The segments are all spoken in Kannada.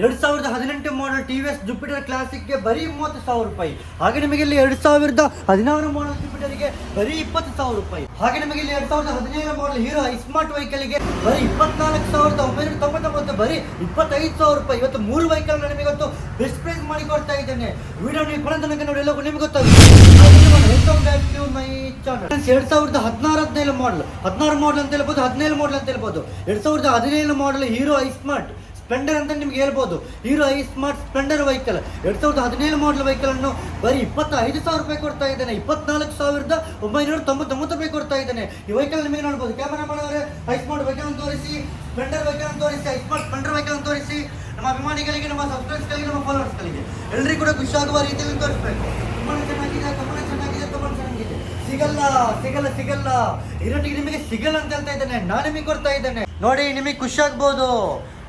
ಎರಡ್ ಸಾವಿರದ ಹದಿನೆಂಟು model T V S Jupiter ಕ್ಲಾಸಿಕ್ಗೆ ಬರೀ ಮೂವತ್ತು ಸಾವಿರ ರೂಪಾಯಿ. ಹಾಗೆ ನಿಮಗೆ ಇಲ್ಲಿ ಎರಡು ಸಾವಿರದ ಹದಿನಾರು ಮಾಡಲ್ ಜುಪಿಟರ್ಗೆ ಬರೀ ಇಪ್ಪತ್ತು ಸಾವಿರ ರೂಪಾಯಿ. ಹಾಗೆ ನಿಮಗೆ ಇಲ್ಲಿ ಎರಡು ಸಾವಿರದ ಹದಿನೈದು ಮಾಡಲ್ ಹೀರೋ ಸ್ಮಾರ್ಟ್ ವೆಹಿಕಲ್ಗೆ ಬರೀ ಇಪ್ಪತ್ನಾಲ್ಕು ಸಾವಿರದ ಒಂಬೈನೂರ ತೊಂಬತ್ತೊಂಬತ್ತು ಬರೀ ಇಪ್ಪತ್ತೈದು ಸಾವಿರ ರೂಪಾಯಿ. ಇವತ್ತು ಮೂರು ವೆಹಿಕಲ್ ನಿಮಗೆ ಇವತ್ತು ಬೆಸ್ಟ್ ಪ್ರೈಸ್ ಮಾಡಿ ಕೊಡ್ತಾ ಇದ್ದೇನೆ. ವಿಡಿಯೋ ನೀವು ಕೊನೆ ತನಕ ನೋಡಿ ಎಲ್ಲವೂ ನಿಮಗೆ ಗೊತ್ತಾಗುತ್ತೆ. ಎರಡ್ ಸಾವಿರದ ಹದಿನಾರು ಹದಿನೈದು ಮಾಡಲ್ ಹದಿನಾರು ಮಾಡಲ್ ಅಂತ ಹೇಳ್ಬೋದು, ಹದಿನೇಳು ಮಾಡಲ್ ಅಂತ ಹೇಳ್ಬೋದು. ಎರಡು ಸಾವಿರದ ಹದಿನೈದು model Hero I smart Splendor ಅಂತ ನಿಮ್ಗೆ ಹೇಳ್ಬೋದು. Hero I smart Splendor vehicle ಎರಡ್ ಸಾವಿರದ ಹದಿನೇಳು ಮಾಡಲ್ ವೆಹಿಕಲ್ ಅನ್ನು ಬರೀ ಇಪ್ಪತ್ತೈದು ಸಾವಿರ ರೂಪಾಯಿ ಕೊಡ್ತಾ ಇದ್ದಾನೆ. ಇಪ್ಪತ್ನಾಲ್ಕು ಸಾವಿರದ ಒಂಬೈನೂರ ತೊಂಬತ್ತೊಂಬತ್ತು ರೂಪಾಯಿ ಕೊಡ್ತಾ ಇದ್ದಾನೆ. ಈ ವೆಹಿಕಲ್ ನಿಮಗೆ ನೋಡ್ಬೋದು. ಕ್ಯಾಮರಾ ಮಾಡೋರೆ ಐ ಸ್ಮಾರ್ಟ್ ವೆಹಿಕಲ್ ತೋರಿಸಿ ಸ್ಪ್ಲೆಂಡರ್ ವೆಹಿಕಲ್ ತೋರಿಸಿ ಐ ಸ್ಮಾರ್ಟ್ ಸ್ಪ್ಲೆಂಡರ್ ವೆಹಿಕಲ್ ತೋರಿಸಿ, ನಮ್ಮ ಅಭಿಮಾನಿಗಳಿಗೆ, ನಮ್ಮ ಸಬ್ಸ್ಕ್ರೈಬರ್ಸ್ಗಳಿಗೆ ನಮ್ಮ ಫಾಲೋವರ್ಸ್ಗಳಿಗೆ ಎಲ್ಲರಿಗೂ ಕೂಡ ಖುಷಿಯಾಗುವ ರೀತಿಯಲ್ಲಿ ತೋರಿಸ್ಬೇಕು ತುಂಬಾ ಚೆನ್ನಾಗಿದೆ ತುಂಬಾ ಚೆನ್ನಾಗಿದೆ ತುಂಬಾ ಚೆನ್ನಾಗಿದೆ ಸಿಗಲ್ಲ ಸಿಗಲ್ಲ. ಇರೋಟಿಗೆ ನಿಮಗೆ ಸಿಗಲ್ಲ ಅಂತ ಹೇಳ್ತಾ ಇದ್ದೇನೆ. ನಾನು ನಿಮಗೆ ಕೊಡ್ತಾ ಇದ್ದೇನೆ. ನೋಡಿ, ನಿಮಗೆ ಖುಷಿ ಆಗ್ಬೋದು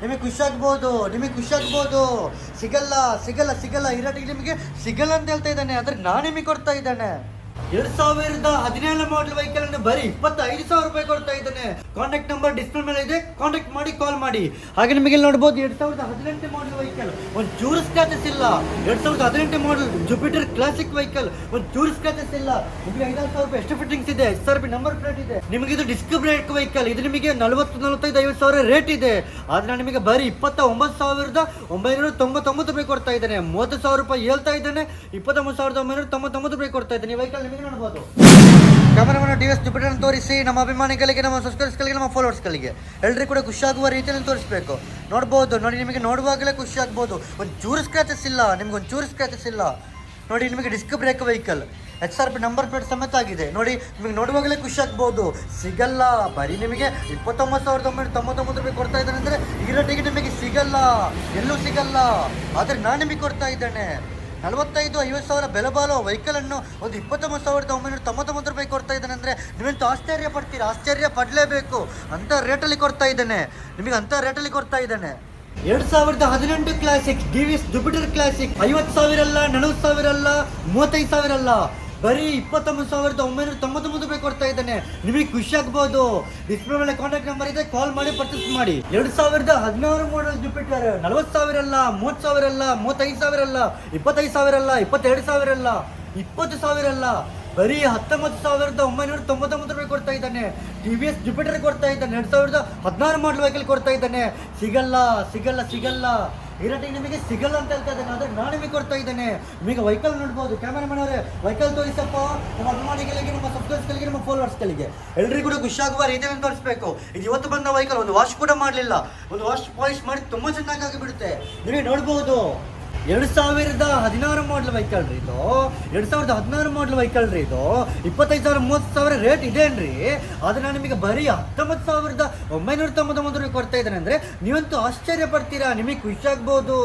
ನಿಮಗೆ ಖುಷಿ ಆಗ್ಬೋದು ನಿಮಗೆ ಖುಷಿ ಆಗ್ಬೋದು ಸಿಗಲ್ಲ ಸಿಗಲ್ಲ ಸಿಗಲ್ಲ. ಇರೋಟಿಗೆ ನಿಮಗೆ ಸಿಗಲ್ಲ ಅಂತ ಹೇಳ್ತಾ ಇದ್ದಾನೆ. ಆದ್ರೆ ನಾನು ನಿಮಗೆ ಕೊಡ್ತಾ ಇದ್ದಾನೆ. ಎರಡ್ ಸಾವಿರದ ಹದಿನೇಳು ಮಾಡಲ್ ವೆಹಿಕಲ್ ಅನ್ನು ಬರೀ ಇಪ್ಪತ್ತೈದು ಸಾವಿರ ರೂಪಾಯಿ ಕೊಡ್ತಾ ಇದ್ದಾನೆ. ಕಾಂಟ್ಯಾಕ್ಟ್ ನಂಬರ್ ಡಿಸ್ಪ್ಲೇ ಮೇಲೆ ಇದೆ. ಕಾಂಟ್ಯಾಕ್ಟ್ ಮಾಡಿ ಕಾಲ್ ಮಾಡಿ. ಹಾಗೆ ನಿಮಗೆ ನೋಡ್ಬೋದು ಎರಡ್ ಸಾವಿರದ ಹದಿನೆಂಟು ಮಾಡಲ್ ವೆಹಿಕಲ್ ಒಂದು ಚೂರು ಸ್ಕ್ರಾಚಸ್ ಇಲ್ಲ. ಎರಡ್ ಸಾವಿರದ ಹದಿನೆಂಟು ಮಾಡಲ್ ಜುಪಿಟರ್ ಕ್ಲಾಸಿಕ್ ವೆಹಿಕಲ್ ಒಂದು ಚೂರು ಸ್ಕ್ರಾಚಸ್ ಇಲ್ಲ. ನಿಮಗೆ ಐದಾರು ಸಾವಿರ ರೂಪಾಯಿ ಎಷ್ಟು ಫಿಟ್ಟಿಂಗ್ಸ್ ಇದೆ. ಎಷ್ಟು ಸಾವಿರ ನಂಬರ್ ಪ್ಲೇಟ್ ಇದೆ. ನಿಮಗೆ ಇದು ಡಿಸ್ಕ್ ಬ್ರೇಕ್ ವೆಹಿಕಲ್ ಇದು ನಿಮಗೆ ನಲವತ್ತು, ನಲವತ್ತೈದು, ಐವತ್ತು ಸಾವಿರ ರೇಟ್ ಇದೆ. ಆದ್ರೆ ನಿಮಗೆ ಬರೀ ಇಪ್ಪತ್ತ ಒಂಬತ್ತು ಸಾವಿರದ ಒಂಬೈನೂರ ತೊಂಬತ್ತೊಂಬತ್ತು ರೂಪಾಯಿ ಕೊಡ್ತಾ ಇದ್ದಾನೆ. ಮೂವತ್ತು ಸಾವಿರ ರೂಪಾಯಿ ಹೇಳ್ತಾ ಇದ್ದಾನೆ. ಇಪ್ಪತ್ತೊಂಬತ್ತು ಸಾವಿರದ ಒಂಬೈನೂರ ತೊಂಬತ್ತೊಂಬತ್ತು ರೂಪಾಯಿ ಕೊಡ್ತಾ ಇದ್ದಾನೆ. ವೆಹಿಕಲ್ ನೋಡ್ಬೋದು. ಕ್ಯಾಮರಾಮನ್ ಡಿ ಎಸ್ ಜುಪಿಟರ್ ತೋರಿಸಿ, ನಮ್ಮ ಅಭಿಮಾನಿಗಳಿಗೆ, ನಮ್ಮ ಸಬ್ಸ್ಕ್ರೈಬರ್ಸ್ಗಳಿಗೆ ನಮ್ಮ ಫಾಲೋವರ್ಸ್ಗಳಿಗೆ ಎಲ್ಲರಿಗೂ ಕೂಡ ಖುಷಿಯಾಗುವ ರೀತಿಯಲ್ಲಿ ತೋರಿಸಬೇಕು. ನೋಡ್ಬೋದು, ನೋಡಿ, ನಿಮಗೆ ನೋಡುವಾಗಲೇ ಖುಷಿ ಆಗ್ಬೋದು ಒಂದು ಚೂರು ಸ್ಕ್ರಾಚಸ್ ಇಲ್ಲ, ನಿಮ್ಗೆ ಒಂದು ಚೂರು ಸ್ಕ್ರಾಚಸ್ ಇಲ್ಲ. ನೋಡಿ, ನಿಮಗೆ disc brake vehicle H R P number plate ಸಮೇತ ಆಗಿದೆ. ನೋಡಿ, ನಿಮಗೆ ನೋಡುವಾಗಲೇ ಖುಷಿ ಆಗ್ಬೋದು ಸಿಗಲ್ಲ. ಬರೀ ನಿಮಗೆ ಇಪ್ಪತ್ತೊಂಬತ್ತು ಸಾವಿರದ ಒಂಬೈನೂರ ತೊಂಬತ್ತೊಂಬತ್ತು ರೂಪಾಯಿ ಕೊಡ್ತಾ ಇದ್ದಾನೆ ಅಂದರೆ, ಈ ಟಿಕೆಟ್ ನಿಮಗೆ ಸಿಗಲ್ಲ. ಎಲ್ಲೂ ಸಿಗಲ್ಲ. ಆದರೆ ನಾನು ನಿಮಗೆ ಕೊಡ್ತಾ ಇದ್ದೇನೆ. ನಲವತ್ತೈದು, ಐವತ್ತು ಸಾವಿರ ಬೆಲೆ ಬಾಳುವ ವೆಹಿಕಲನ್ನು ಒಂದು ಇಪ್ಪತ್ತೊಂಬತ್ತು ಸಾವಿರದ ಒಂಬೈನೂರ ತೊಂಬತ್ತೊಂಬತ್ತು ರೂಪಾಯಿ ಕೊಡ್ತಾ ಇದ್ದಾನೆ ಅಂದರೆ ನೀವೆಂತೂ ಆಶ್ಚರ್ಯ ಪಡ್ತೀರಾ? ಆಶ್ಚರ್ಯ ಪಡಲೇಬೇಕು. ಅಂತ ರೇಟಲ್ಲಿ ಕೊಡ್ತಾ ಇದ್ದಾನೆ. ನಿಮಗೆ ಅಂತ ರೇಟಲ್ಲಿ ಕೊಡ್ತಾ ಇದ್ದಾನೆ. ಎರಡು ಸಾವಿರದ ಹದಿನೆಂಟು classic T V S Jupiter classic ಐವತ್ತು ಸಾವಿರ ಅಲ್ಲ, ನಲವತ್ತು ಸಾವಿರ ಅಲ್ಲ, ಮೂವತ್ತೈದು ಸಾವಿರ ಅಲ್ಲ. ಬರೀ ಇಪ್ಪತ್ತೊಂಬತ್ತು ಸಾವಿರದ ಒಂಬೈನೂರ ತೊಂಬತ್ತೊಂಬತ್ತು ರೂಪಾಯಿ ಕೊಡ್ತಾ ಇದ್ದಾನೆ. ನಿಮಗೆ ಖುಷಿ ಆಗ್ಬೋದು. ಡಿಸ್ಪ್ಲೇ ಮೇಲೆ ಕಾಂಟ್ಯಾಕ್ಟ್ ನಂಬರ್ ಇದೆ ಕಾಲ್ ಮಾಡಿ ಪರ್ಚೇಸ್ ಮಾಡಿ. ಎರಡು ಸಾವಿರದ ಹದಿನಾರು ಮಾಡಲ್ ಜುಪಿಟರ್ ನಲವತ್ತು ಸಾವಿರ ಅಲ್ಲ, ಮೂವತ್ತು ಸಾವಿರ ಅಲ್ಲ, ಮೂವತ್ತೈದು ಸಾವಿರ ಅಲ್ಲ, ಇಪ್ಪತ್ತೈದು ಸಾವಿರ ಅಲ್ಲ, ಇಪ್ಪತ್ತೆರಡು ಸಾವಿರ ಅಲ್ಲ, ಇಪ್ಪತ್ತು ಸಾವಿರ ಅಲ್ಲ. ಬರೀ ಹತ್ತೊಂಬತ್ತು ಸಾವಿರದ ಒಂಬೈನೂರ ತೊಂಬತ್ತೊಂಬತ್ತು ರೂಪಾಯಿ ಕೊಡ್ತಾ ಇದ್ದಾನೆ. ಟಿ ವಿ ಎಸ್ ಜುಪಿಟರ್ ಕೊಡ್ತಾ ಇದ್ದಾನೆ. ಎರಡು ಸಾವಿರದ ಹದಿನಾರು ಮಾಡಲ್ ವೆಹಿಕಲ್ ಕೊಡ್ತಾ ಇದ್ದಾನೆ. ಸಿಗಲ್ಲ ಸಿಗಲ್ಲ ಸಿಗಲ್ಲ. ಇರಟಿ ನಿಮಗೆ ಸಿಗಲ್ಲ ಅಂತ ಹೇಳ್ತಾ ಇದ್ದಾನೆ, ಆದರೆ ನಾನು ನಿಮಗೆ ಕೊಡ್ತಾ ಇದ್ದೇನೆ. ನಿಮಗೆ ವೆಹಿಕಲ್ ನೋಡ್ಬೋದು ಕ್ಯಾಮರಾಮನ್ ಅವರೇ ವೆಹಿಕಲ್ ತೋರಿಸಪ್ಪ. ನಮ್ಮ ಅಭಿಮಾನಿಗಳಿಗೆ, ನಮ್ಮ ಸಬ್ಸ್ಕ್ರೈಬರ್ಸ್ಗಳಿಗೆ ನಮ್ಮ ಫಾಲೋವರ್ಸ್ಗಳಿಗೆ ಎಲ್ಲರಿಗೂ ಕೂಡ ಖುಷಿಯಾಗುವ ರೀತಿಯಲ್ಲಿ ತೋರಿಸಬೇಕು. ಇದು ಇವತ್ತು ಬಂದ ವೆಹಿಕಲ್ ಒಂದು ವಾಶ್ ಕೂಡ ಮಾಡಲಿಲ್ಲ. ಒಂದು ವಾಶ್ ಪಾಲಿಶ್ ಮಾಡಿ ತುಂಬ ಚೆನ್ನಾಗಿ ಬಿಡುತ್ತೆ ನಿಮಗೆ ನೋಡ್ಬೋದು. ಎರಡು ಸಾವಿರದ ಹದಿನಾರು ಮಾಡಲ್ ವೆಹಿಕಲ್ ರೀ ಇದು. ಎರಡು ಸಾವಿರದ ಹದಿನಾರು ಮಾಡಲ್ ವೆಹಿಕಲ್ ರೀ ಇದು. ಇಪ್ಪತ್ತೈದು ಸಾವಿರ, ಮೂವತ್ತು ಸಾವಿರ ರೇಟ್ ಇದೇನ್ರಿ? ಆದ್ರೆ ನಾನು ನಿಮಗೆ ಬರೀ ಹತ್ತೊಂಬತ್ತು ಸಾವಿರದ ಒಂಬೈನೂರ ತೊಂಬತ್ತೊಂಬತ್ತು ರೂಪಾಯಿ ಕೊಡ್ತಾ ಇದ್ದಾನೆ ಅಂದ್ರೆ ನೀವಂತೂ ಆಶ್ಚರ್ಯ ಪಡ್ತೀರಾ? ನಿಮಗೆ ಖುಷಿ ಆಗ್ಬೋದು.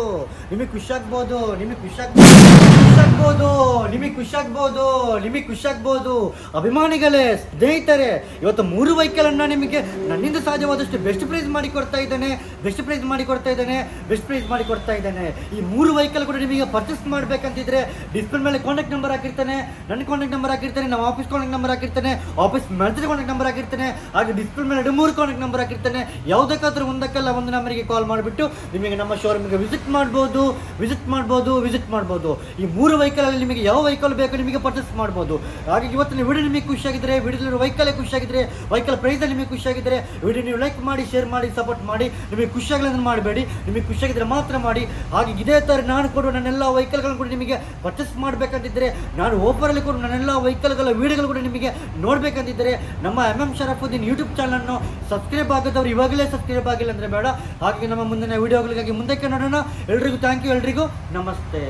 ನಿಮಗೆ ಖುಷಿ ಆಗ್ಬೋದು. ನಿಮಗೆ ಖುಷಿ ಆಗ್ಬೋದು. ನಿಮಗೆ ಖುಷಿ ಆಗ್ಬೋದು. ನಿಮಗೆ ಖುಷಿ ಆಗ್ಬೋದು. ಅಭಿಮಾನಿಗಳೇ, ಸ್ನೇಹಿತರೆ, ಇವತ್ತು ಮೂರು ವೆಹಿಕಲ್ ಅನ್ನ ನಿಮಗೆ ನನ್ನಿಂದ ಸಾಧ್ಯವಾದಷ್ಟು ಬೆಸ್ಟ್ ಪ್ರೈಸ್ ಮಾಡಿ ಕೊಡ್ತಾ ಇದ್ದೇನೆ. ಬೆಸ್ಟ್ ಪ್ರೈಸ್ ಮಾಡಿ ಕೊಡ್ತಾ ಇದ್ದೇನೆ. ಬೆಸ್ಟ್ ಪ್ರೈಸ್ ಮಾಡಿ ಕೊಡ್ತಾ ಇದ್ದೇನೆ. ಈ ಮೂರು ವೆಹಿಕಲ್ ಕೂಡ ನಿಮಗೆ ಪರ್ಚೇಸ್ ಮಾಡಬೇಕಂತಿದ್ರೆ ಡಿಸ್ಪ್ಲೇ ಮೇಲೆ ಕಾಂಟ್ಯಾಕ್ಟ್ ನಂಬರ್ ಹಾಕಿರ್ತಾನೆ, ನನ್ನ ಕಾಂಟ್ಯಾಕ್ಟ್ ನಂಬರ್ ಹಾಕಿರ್ತಾನೆ, ನಮ್ಮ ಆಫೀಸ್ ಕಾಂಟ್ಯಾಕ್ಟ್ ನಂಬರ್ ಹಾಕಿರ್ತಾನೆ ಆಫೀಸ್ ಮ್ಯಾನೇಜರ್ ಕಾಂಟ್ಯಾಕ್ಟ್ ನಂಬರ್ ಹಾಕಿರ್ತಾನೆ, ಹಾಗೆ ಡಿಸ್ಪ್ಲೇ ಮೇಲೆ ಮೂರು ಕಾಂಟ್ಯಾಕ್ಟ್ ನಂಬರ್ ಹಾಕಿರ್ತಾನೆ. ಯಾವುದಕ್ಕಾದ್ರೂ ಒಂದಕ್ಕಲ್ಲ ಒಂದು ನಂಬರಿಗೆ ಕಾಲ್ ಮಾಡಿಬಿಟ್ಟು ನಿಮಗೆ ನಮ್ಮ ಶೋರೂಮ್ಗೆ ವಿಸಿಟ್ ಮಾಡ್ಬೋದು ವಿಸಿಟ್ ಮಾಡ್ಬೋದು ವಿಸಿಟ್ ಮಾಡ್ಬೋದು. ಈ ಮೂರು ವೆಹಿಕಲಲ್ಲಿ ನಿಮಗೆ ಯಾವ ವೆಹಿಕಲ್ ಬೇಕು ನಿಮಗೆ ಪರ್ಚೇಸ್ ಮಾಡ್ಬೋದು. ಹಾಗೆ ಇವತ್ತಿನ ವಿಡಿಯೋ ನಿಮಗೆ ಖುಷಿಯಾಗಿದ್ರೆ ವಿಡಿಯೋದಲ್ಲಿ ವೆಹಿಕಲ್ ಖುಷಿಯಾಗಿದ್ರೆ ವೆಹಿಕಲ್ ಪ್ರೈಸ್ ನಿಮಗೆ ಖುಷಿಯಾಗಿದ್ರೆ ವಿಡಿಯೋ ನೀವು ಲೈಕ್ ಮಾಡಿ ಶೇರ್ ಮಾಡಿ ಸಪೋರ್ಟ್ ಮಾಡಿ, ನಿಮಗೆ ಖುಷಿಯಾಗಲಿ ಮಾಡಬೇಡಿ, ನಿಮಗೆ ಖುಷಿಯಾಗಿದ್ರೆ ಮಾತ್ರ ಮಾಡಿ. ಹಾಗೆ ಇದೇ ಥರ ನಾನು ಕೊಡುವ ನನ್ನೆಲ್ಲ ವೆಹಿಕಲ್ಗಳನ್ನು ಕೂಡ ನಿಮಗೆ ಪರ್ಚೇಸ್ ಮಾಡಬೇಕಂತಿದ್ದರೆ, ನಾನು ಓಪರಲ್ಲಿ ಕೂಡ ನನ್ನೆಲ್ಲ ವೆಹಿಕಲ್ಗಳ ವೀಡಿಯೋಗಳು ಕೂಡ ನಿಮಗೆ ನೋಡಬೇಕಂತಿದ್ದರೆ, ನಮ್ಮ ಎಂ ಎಂ ಶರಫುದ್ದೀನ್ ಯೂಟ್ಯೂಬ್ ಚಾನಲನ್ನು ಸಬ್ಸ್ಕ್ರೈಬ್ ಆಗದವ್ರು ಇವಾಗಲೇ ಸಬ್ಸ್ಕ್ರೈಬ್ ಆಗಿಲ್ಲ ಅಂದರೆ ಬೇಡ. ಹಾಗೆ ನಮ್ಮ ಮುಂದಿನ ವೀಡಿಯೋಗಳಿಗಾಗಿ ಮುಂದಕ್ಕೆ ನೋಡೋಣ. ಎಲ್ರಿಗೂ ಥ್ಯಾಂಕ್ ಯು ಎಲ್ರಿಗೂ ನಮಸ್ತೆ.